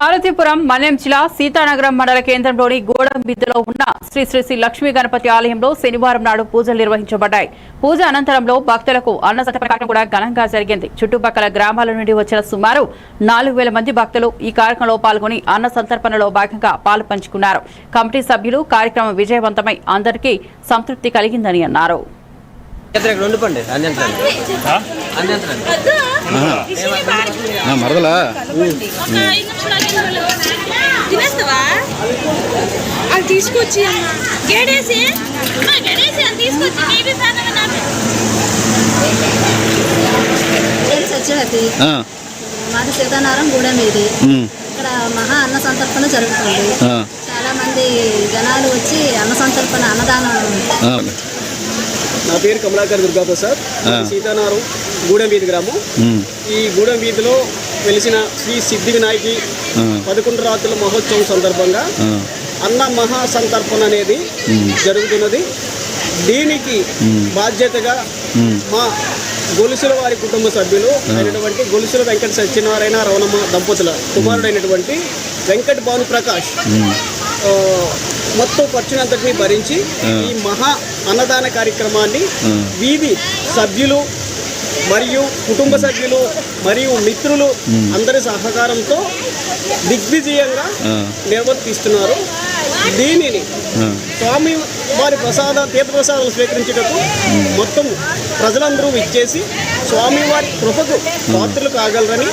పార్వతీపురం మన్యం జిల్లా సీతానగరం మండల కేంద్రంలోని గోడంబిద్దులో ఉన్న శ్రీ శ్రీ శ్రీ లక్ష్మీ గణపతి ఆలయంలో శనివారం నాడు పూజలు నిర్వహించబడ్డాయి. పూజ అనంతరంలో భక్తులకు అన్న కార్యక్రమం కూడా ఘనంగా జరిగింది. చుట్టుపక్కల గ్రామాల నుండి వచ్చిన సుమారు నాలుగు వేల మంది భక్తులు ఈ కార్యక్రమంలో పాల్గొని అన్న సంతర్పణలో భాగంగా పాలు పంచుకున్నారు. కమిటీ సభ్యులు కార్యక్రమం విజయవంతమై అందరికీ సంతృప్తి కలిగిందని అన్నారు. అందించండి మరదలా? అది తీసుకొచ్చి అమ్మ. గేడేసి. అమ్మ గేడేసి అది తీసుకొచ్చి నీవి ప్రాణమే నాకు పేరు సత్యవతి? ఆ, మాది సీతానారం గూడెం ఇది. ఇక్కడ మహా అన్న సంతర్పణ జరుగుతుంది. ఆ, చాలా మంది జనాలు వచ్చి అన్న సంతర్పణ అన్నదానం ఆ, నా పేరు కమలాకర్ దుర్గాప్రసాద్. సీతానారం గూడెం వీధి గ్రామం. ఈ గూడెం వీధిలో వెలిసిన శ్రీ సిద్ధి వినాయకి పదకొండు రాత్రుల మహోత్సవం సందర్భంగా అన్న మహా సంతర్పణ అనేది జరుగుతున్నది. దీనికి బాధ్యతగా మా గొలుసుల వారి కుటుంబ సభ్యులు అయినటువంటి గొలుసుల వెంకట సత్యనారాయణ రవణమ్మ దంపతుల కుమారుడైనటువంటి వెంకట్ భాను ప్రకాష్ మొత్తం ఖర్చునంతటిని భరించి ఈ మహా అన్నదాన కార్యక్రమాన్ని వీధి సభ్యులు మరియు కుటుంబ సభ్యులు మరియు మిత్రులు అందరి సహకారంతో దిగ్విజయంగా నిర్వర్తిస్తున్నారు. దీనిని. స్వామి వారి ప్రసాద తీర్థప్రసాదాలు స్వీకరించేటకు మొత్తం ప్రజలందరూ ఇచ్చేసి స్వామివారి కృపకు పాత్రలు కాగలరని